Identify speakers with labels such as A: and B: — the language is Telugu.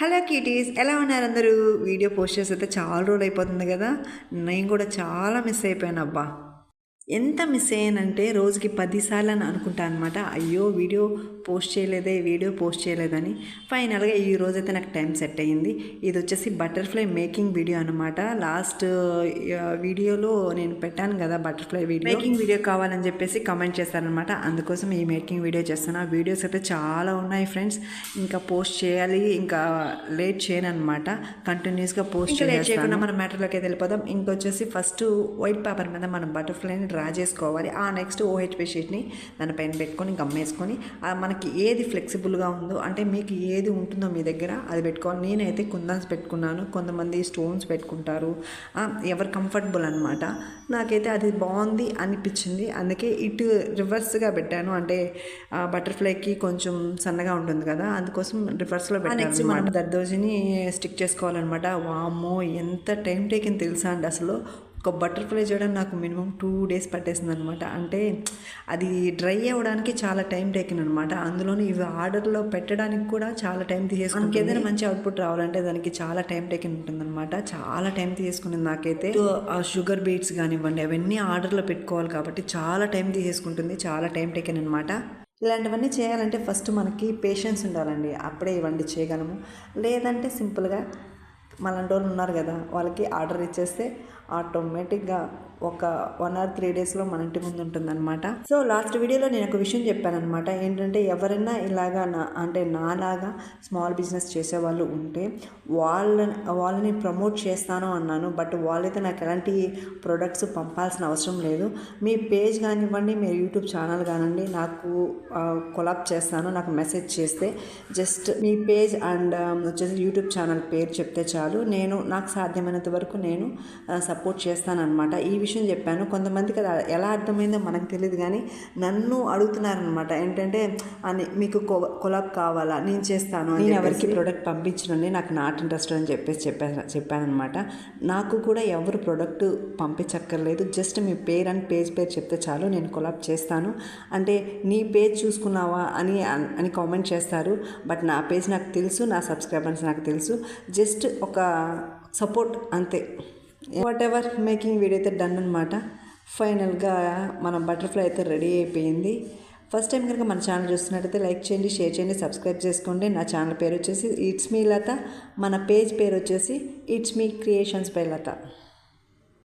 A: హలో క్యూటీస్ ఎలా ఉన్నారు అందరూ? వీడియో పోస్ట్ చేసి అయితే చాలా రోజులు అయిపోతుంది కదా? నేను కూడా చాలా మిస్ అయిపోయాను అబ్బా. ఎంత మిస్ అయ్యానంటే రోజుకి పదిసార్లు అని అనుకుంటాను అనమాట అయ్యో వీడియో పోస్ట్ చేయలేదే వీడియో పోస్ట్ చేయలేదని. ఫైనల్గా ఈ రోజైతే నాకు టైం సెట్ అయ్యింది. ఇది వచ్చేసి బటర్ఫ్లై మేకింగ్ వీడియో అనమాట లాస్ట్ వీడియోలో నేను పెట్టాను కదా బటర్ఫ్లై వీడియో. మేకింగ్ వీడియో కావాలని చెప్పేసి కామెంట్ చేస్తారనమాట అందుకోసం ఈ మేకింగ్ వీడియో చేస్తాను వీడియోస్ అయితే చాలా ఉన్నాయి ఫ్రెండ్స్. ఇంకా పోస్ట్ చేయాలి ఇంకా లేట్ చేయను అనమాట కంటిన్యూస్గా పోస్ట్ చేయకుండా మన మ్యాటర్లోకి అయితే వెళ్ళిపోదాం. ఇంకొచ్చేసి ఫస్ట్ వైట్ పేపర్ మీద మనం బటర్ఫ్లైని డ్రా చేసుకోవాలి ఆ నెక్స్ట్ ఓహెచ్పి షీట్ని దానిపైన పెట్టుకొని గమ్మేసుకొని మనకి ఏది ఫ్లెక్సిబుల్గా ఉందో అంటే మీకు ఏది ఉంటుందో మీ దగ్గర అది పెట్టుకోవాలి. నేనైతే కుందన్స్ పెట్టుకున్నాను. కొంతమంది స్టోన్స్ పెట్టుకుంటారు. ఎవరు కంఫర్టబుల్ అనమాట నాకైతే అది బాగుంది అనిపించింది. అందుకే ఇటు రివర్స్గా పెట్టాను. అంటే బటర్ఫ్లైకి కొంచెం సన్నగా ఉంటుంది కదా అందుకోసం రివర్స్లో పెట్టాను మనం దర్దోజిని స్టిక్ చేసుకోవాలన్నమాట. వామ్మో ఎంత టైం టేకింగ్ తెలుసా అండి అసలు. ఒక బటర్ఫ్లై చేయడం నాకు మినిమం టూ డేస్ పట్టేసింది అనమాట అంటే అది డ్రై అవ్వడానికి చాలా టైం టేకిన్ అనమాట అందులోని ఇవి ఆర్డర్లో పెట్టడానికి కూడా చాలా టైం తీసుకుంటుంది ఏదైనా మంచి అవుట్పుట్ రావాలంటే దానికి చాలా టైం టేకిన్ ఉంటుందన్నమాట చాలా టైం తీసుకునేది నాకైతే. ఆ షుగర్ బీట్స్ కానివ్వండి అవన్నీ ఆర్డర్లో పెట్టుకోవాలి కాబట్టి చాలా టైం తీసేసుకుంటుంది చాలా టైం టేకిన్ అనమాట ఇలాంటివన్నీ చేయాలంటే ఫస్ట్ మనకి పేషెన్స్ ఉండాలండి. అప్పుడే ఇవన్నీ చేయగలము. లేదంటే సింపుల్గా మలాంటి వాళ్ళు ఉన్నారు కదా వాళ్ళకి ఆర్డర్ ఇచ్చేస్తే ఆటోమేటిక్గా ఒక వన్ ఆర్ త్రీ డేస్లో మన ఇంటి ముందు ఉంటుందన్నమాట. సో లాస్ట్ వీడియోలో నేను ఒక విషయం చెప్పానమాట ఏంటంటే ఎవరైనా ఇలాగా నా అంటే నాలాగా స్మాల్ బిజినెస్ చేసే వాళ్ళు ఉంటే వాళ్ళని వాళ్ళని ప్రమోట్ చేస్తాను అన్నాను. బట్ వాళ్ళైతే నాకు ఎలాంటి ప్రొడక్ట్స్ పంపాల్సిన అవసరం లేదు. మీ పేజ్ కానివ్వండి మీ యూట్యూబ్ ఛానల్ కానివ్వండి నాకు కొలాబ్ చేస్తాను. నాకు మెసేజ్ చేస్తే జస్ట్ మీ పేజ్ అండ్ వచ్చేసి యూట్యూబ్ ఛానల్ పేరు చెప్తే చాలు. నేను నాకు సాధ్యమైనంత వరకు నేను సపోర్ట్ చేస్తానన్నమాట. ఈ విషయం చెప్పాను. కొంతమందికి అది ఎలా అర్థమైందో మనకు తెలియదు కానీ నన్ను అడుగుతున్నారనమాట ఏంటంటే అని మీకు కొలాబ్ కావాలా? నేను చేస్తాను నేను ఎవరికి ప్రోడక్ట్ పంపించనండి. నాకు నాట్ ఇంట్రెస్ట్ అని చెప్పేసి చెప్పాను చెప్పానమాట నాకు కూడా ఎవరు ప్రోడక్ట్ పంపించక్కర్లేదు. జస్ట్ మీ పేరు అని పేజ్ పేరు చెప్తే చాలు నేను కొలాబ్ చేస్తాను. అంటే నీ పేజ్ చూసుకున్నావా? అని అని కామెంట్ చేస్తారు. బట్ నా పేజ్ నాకు తెలుసు నా సబ్స్క్రైబర్స్ నాకు తెలుసు. జస్ట్ ఒక సపోర్ట్ అంతే. వాట్ ఎవర్ మేకింగ్ వీడియో అయితే డన్ అనమాట ఫైనల్గా మన బటర్ఫ్లై అయితే రెడీ అయిపోయింది. ఫస్ట్ టైం కనుక మన ఛానల్ చూస్తున్నట్టయితే లైక్ చేయండి షేర్ చేయండి సబ్స్క్రైబ్ చేసుకోండి. నా ఛానల్ పేరు వచ్చేసి ఇట్స్ మీ లత. మన పేజ్ పేరు వచ్చేసి it's me creations by Latha.